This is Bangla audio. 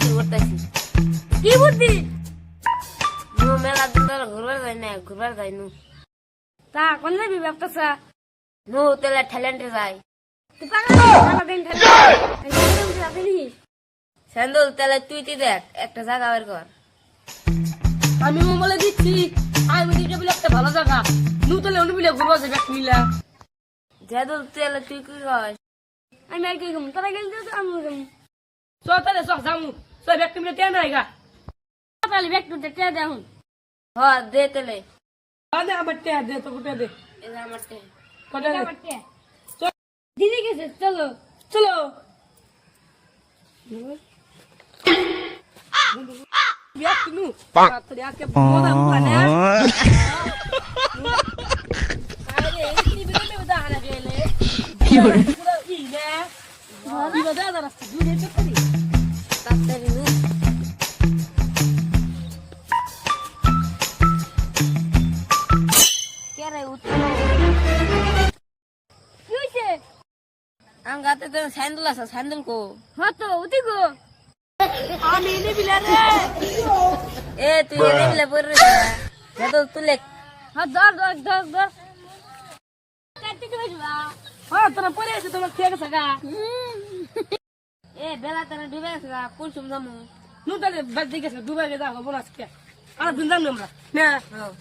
ভাবতেছি কি বুদ্ধি? নু মেলা দিন ধরে ঘুরবার যাই না ঘুরবার যাই নু। তা কোন যাবি ভাবতেছা নু তেলে ট্যালেন্টে যাই। তুই পাগল তেলে তুই তুই দেখ একটা জায়গা বের কর। আমি মোবাইলে দিচ্ছি। আমি দিতে বলে একটা ভালো জায়গা। নতুন অনুবিলে ঘুরবো যাবে মিলা। জাদুল তেলে তুই কি কর? আমি আর কি কম তোরা গেলে আমি কম চ তাহলে যামু চ ব্যাগ তুমি তে নাই গা তাহলে ব্যাগ টু তে দে হুন হ দে তেলে দে আমার তে দে তো গুটে দে এই যে আমার টে কটা দে দিদি গেছে চলো চলো ব্যাগ কিনু তাড়াতাড়ি আজকে মোদা মুখানে আরে এই বিলে বেদা হারা গেলে কি হরে ই নে ই বেদা রাস্তা দুই আম গাতে তো স্যান্ডেল আছে স্যান্ডেল কো। হতো উঠি গো। আমি এনে বিলে রে। এ তুই এনে মিলে পড়ে রে জাদুল তুলে। হ্যাঁ ধর ধর ধর ধর। কাটতে কি হইবা হ্যাঁ তোরা পরে আছে তোমার খেয়ে গেছে গা। এ বেলা তেলে ডুবে গেছে গা কুলসুম জামু নু তাহলে বাদ গেছে দুবার গেছে বলাস কে আর দিন জানো আমরা। না। হ্যাঁ।